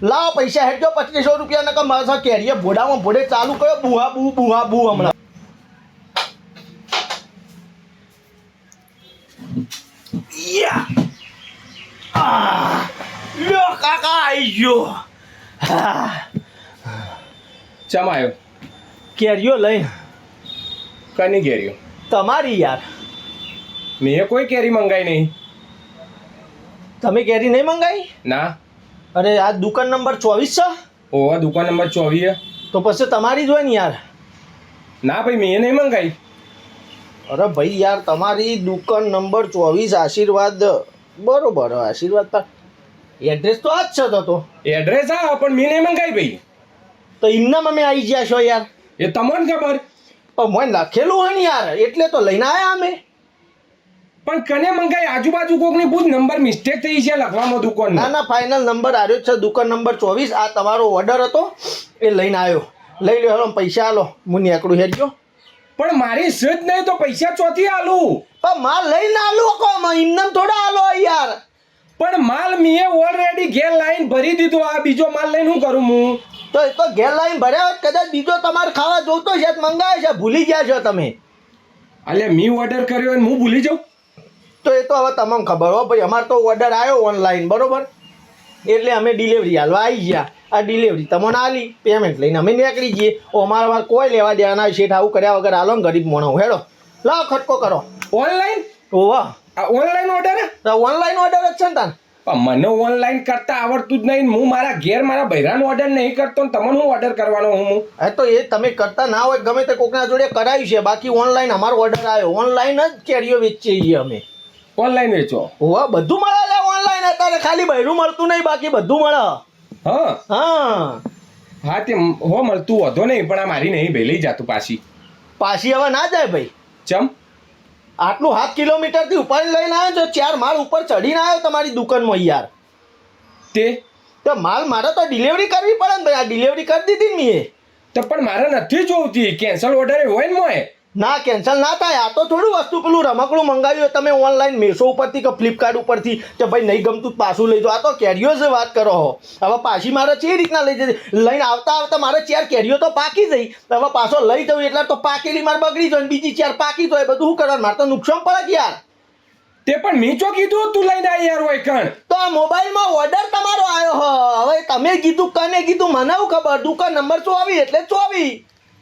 લાવો પૈસા હેડજો પચીસો રૂપિયા નકર મારા સાથે કેરીએ ભોડામાં ભોડે ચાલુ કર્યો. બુહા બુ બુહા બુ હમણાં. યા! લ્યો કાકા આઈ ગયો. ચમ આવ્યો? કેરીઓ લઈને કની કેરીઓ? તમારી યાર. મેં કોઈ કેરી મંગાઈ નહીં. તમે કેરી નહીં મંગાવી ના. અરે આ દુકાન નંબર ચોવીસ છે? ઓવા દુકાન નંબર ચોવીસ તો પછી તમારી જ હોય ને યાર. ના ભાઈ મેં નહીં મંગાવી. અરે ભાઈ યાર તમારી દુકાન નંબર ચોવીસ આશીર્વાદ બરોબર આશીર્વાદ પર. એડ્રેસ તો આ જ છે તો એડ્રેસ હા પણ મેં નહીં મંગાવી ભાઈ. તો એમનામ અમે આવી ગયા છો યાર. એ તમને ખબર? પણ મને લખેલું હોય ને યાર એટલે તો લઈને આવ્યા અમે. પણ કને મંગાઈ આજુબાજુ કોકની પૂછ નંબર મિસ્ટેક થઈ છે લખવામાં દુકાન ના ના ફાઇનલ નંબર આવ્યો છે. દુકાન નંબર ચોવીસ. આ તમારો ઓર્ડર હતો. એ લઈને આવ્યો. લઈ લો હેલો પૈસા આલો. હું નીકળું હેરજો પણ મારી સજ નહીં તો પૈસા ચોથી આલું? પણ માલ લઈને આલો કોમ? એમનામ થોડા આલો યાર. પણ માલ મેં ઓલરેડી ઘેર લાઈન ભરી દીધો. આ બીજો માલ લઈને શું કરું હું? તો એ તો ઘેર લાઈન ભર્યા હોય કદાચ બીજો તમારે ખાવા જોતો છે મંગાવે છે. ભૂલી ગયા છો તમે. અલે મી ઓર્ડર કર્યો હું ભૂલી જાઉં? તો એ તો હવે તમને ખબર હો ભાઈ અમારે તો ઓર્ડર આવ્યો ઓનલાઈન બરોબર? એટલે અમે ડિલિવરી હાલવા આવી ગયા. આ ડિલિવરી તમને આલી પેમેન્ટ લઈને અમે નીકળી જઈએ. ઓ અમારે કોઈ લેવા દેવાના શેઠ આવું કર્યા વગર હાલો ને ગરીબ મોણો હેડો. લાવો ખટકો કરો. ઓનલાઈન ઓવા આ ઓનલાઈન ઓર્ડર ઓનલાઈન ઓર્ડર જ છે ને તાન. પણ મને ઓનલાઈન કરતા આવડતું જ નહીં હું મારા ઘેર મારા બૈરાનો ઓર્ડર નહીં કરતો ને તમને હું ઓર્ડર કરવાનો હું? હું હા તો એ તમે કરતા ના હોય ગમે તે કોકના જોડે કરાવી છે બાકી ઓનલાઈન અમારો ઓર્ડર આવ્યો ઓનલાઈન જ કેરીઓ વેચીએ છીએ અમે. ઓનલાઈન વેચો. ઓવા બધું મળે લે ઓનલાઈન અત્યારે ખાલી બૈરું મળતું નહીં બાકી બધું મળે. હા. હા. હા તે હો મળતું વધો નહીં પણ આ મારી નહીં ભાઈ લઈ જાતું પાછી. પાછી હવે ના જાય ભાઈ. ચમ? આટલું સાત કિલોમીટરથી ઉપર લઈને આવ્યો છો ચાર માળ ઉપર ચડીને આવ્યો તમારી દુકાનમાં યાર. તે? તો માલ મારે તો ડિલિવરી કરવી પડે ને ભાઈ આ ડિલિવરી કરી દીધી ને મેં. તો પણ મારે નથી જોવતી કેન્સલ ઓર્ડર હોય ને મોય ના કેન્સલ ના થાય. આ તો થોડું વસ્તુ પેલું રમકડું મંગાવ્યું હોય તમે ઓનલાઈન મેશો ઉપરથી કે ફ્લિપકાર્ટ ઉપરથી કે ભાઈ નહીં ગમતું પાછું લઈ જાઓ. આ તો કેરીઓ જ વાત કરો હો. હવે પાછી મારે જે રીતના લઈ જતી. લઈને આવતા આવતા મારે ચાર કેરીઓ તો પાકી જઈ હવે પાછો લઈ જવું એટલે તો પાકેલી મારે બગડી જાય બીજી ચાર પાકી જાય બધું શું કરવાનું? મારે તો નુકસાન પડે યાર. તે પણ મેં ચો કીધું તું લઈને આવી યાર હોય કણ? તો આ મોબાઈલમાં ઓર્ડર તમારો આવ્યો હ. હવે તમે કીધું કને કીધું મને હું ખબર? દુકાન નંબર ચોવી એટલે ચોવી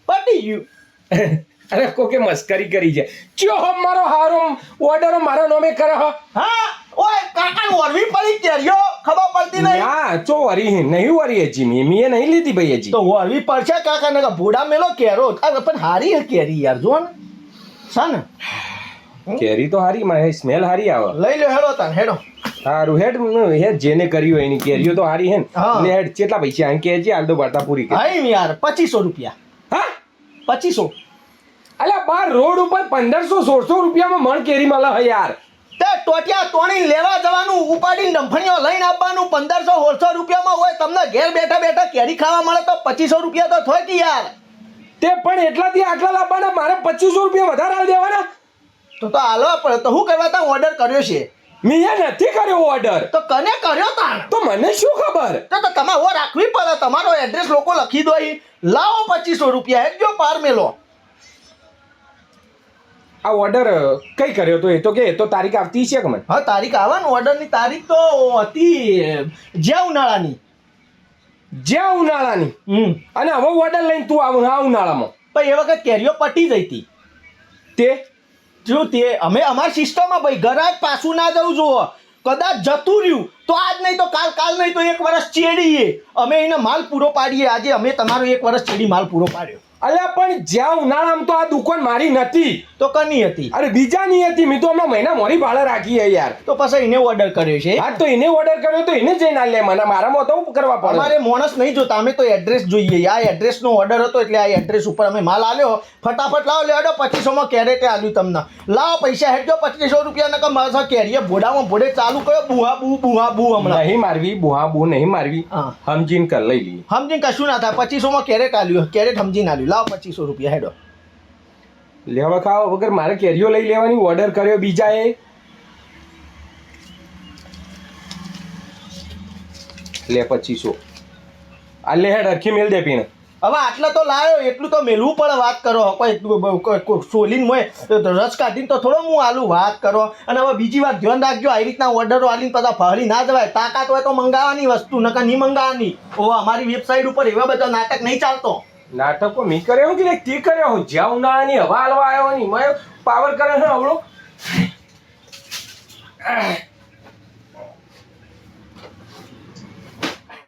પટી ગયું. અરે કોકે મસ્કરી કરી છે. ચો મારો હારો ઓર્ડર મારો નોમે કરે હો. હા ઓય કાકા ઓરવી પડી કેરીઓ ખબર પડતી નહીં. ના ચો વરી નહીં વરી હજી મેં મેં નહીં લીધી ભાઈ હજી. તો ઓરવી પડશે કાકા ને ભૂડા મેલો કેરો. અરે પણ હારી હે કેરી યાર જો ને. સન? કેરી તો હારી માં સ્મેલ હારી આવે. લઈ લો હેડો તાન હેડો. સારું હેડ હેડ જેને કર્યું હોય એની કેરીઓ તો હારી હે. ને. હેડ કેટલા પૈસા? આમ કેજી હાલ તો વાર્તા પૂરી કરી. યાર પચીસો રૂપિયા. હા? પચીસો. અલ્યા બાર રોડ ઉપર પંદરસો સોળસો રૂપિયામાં મણ કેરી મળે હે યાર. તે ટોટિયા તોણી લેવા જવાનું ઉપાડીને ડંફણીઓ લઈને આવવાનું પંદરસો સોળસો રૂપિયામાં હોય તમને ઘેર બેઠા બેઠા કેરી ખાવા મળે તો પચીસો રૂપિયા તો થોય કે યાર. તે પણ એટલાથી આટલા લાવવાના મારે પચીસો રૂપિયા વધારે હાલ દેવાના? તો તો હાલવા પડે તો હું કરવા તા ઓર્ડર કર્યો છે? મેં નથી કર્યો ઓર્ડર તો કને કર્યો તાણ? તો મને શું ખબર? તો તો તમારે રાખવી પડે તમારો એડ્રેસ લોકો લખી દો. લાવો પચીસો રૂપિયા હેડજો પાર મેલો. આ ઓર્ડર કઈ કર્યો તો એ તો કે તો તારીખ આવતી છે કે મને? હા તારીખ આવવાની. ઓર્ડરની તારીખ તો હતી જ્યાં ઉનાળાની. જ્યાં ઉનાળાની? હમ. અને હવે ઓર્ડર લઈને તું આવ આ ઉનાળામાં. પણ એ વખત કેરીઓ પટી જઈ હતી. તે? જો તે અમે અમારી સિસ્ટમમાં ભાઈ ઘરાક પાછું ના જવું જુઓ. કદાચ જતું રહ્યું તો આજ નહીં તો કાલ કાલ નહીં તો એક વર્ષ ચેડીએ. અમે એને માલ પૂરો પાડીએ. આજે અમે તમારો એક વર્ષ ચેડી માલ પૂરો પાડ્યો. અલ્યા પણ જ્યાં ઉનાળામાં તો આ દુકાન મારી નથી. તો કની હતી? અરે બીજાની હતી. મેં તો હમણાં મહિના મોરી ભાડે રાખી હે યાર. તો પછી એને ઓર્ડર કર્યો છે? હા તો એને ઓર્ડર કર્યો તો એને જઈને આલે મને. મારામાં તો કરવા પડે? અમારે માણસ નહીં જોતા. અમે તો એડ્રેસ જોઈએ. આ એડ્રેસનો ઓર્ડર હતો એટલે આ એડ્રેસ ઉપર અમે માલ આલ્યો. ફટાફટ લાવો લેડો પચીસોમાં કેરેટે આલ્યું તમને. લાવો પૈસા હેડજો પચીસો રૂપિયા નકર મારા સાથે કેરીએ ભોડામાં ભોડે ચાલુ કર્યો. બુહા બુ બુહા બુ હમણાં. નહીં મારવી બુહા બુ નહીં મારવી. હા. સમજીને કર લઈ લી. સમજીને કશું ના થાય. પચીસોમાં કેરેટ આલ્યું. કેરેટ સમજીને આલ્યું. લાવો પચીસો રૂપિયા હેડો. લેવા ખાવા વગર મારે કેરીઓ લઈ લેવાની ઓર્ડર કર્યો બીજાએ લે પચીસો. આ લે હેડ અરખી મેલ દે પીણ. હવે આટલા તો લાયો એટલું તો મેલવું પડે વાત કરો. કોઈ કોઈ- કોઈ સોલીન મોય રસ કાઢીને તો થોડો હું આલું વાત કરો. અને હવે બીજી વાત ધ્યાન રાખજો આવી રીતના ઓર્ડરો આલીને બધા ફરી ના જવાય. તાકાત હોય તો મંગાવવાની વસ્તુ નકર નહીં મંગાવવાની ઓ અમારી વેબસાઇટ ઉપર એવા બધા નાટક નહીં ચાલતો. નાટકો મી કર્યો કે તી કર્યો હું. જ્યાં ઉનાળાની હવા હલવા આવ્યો ની મેં પાવર કરે છે હવળો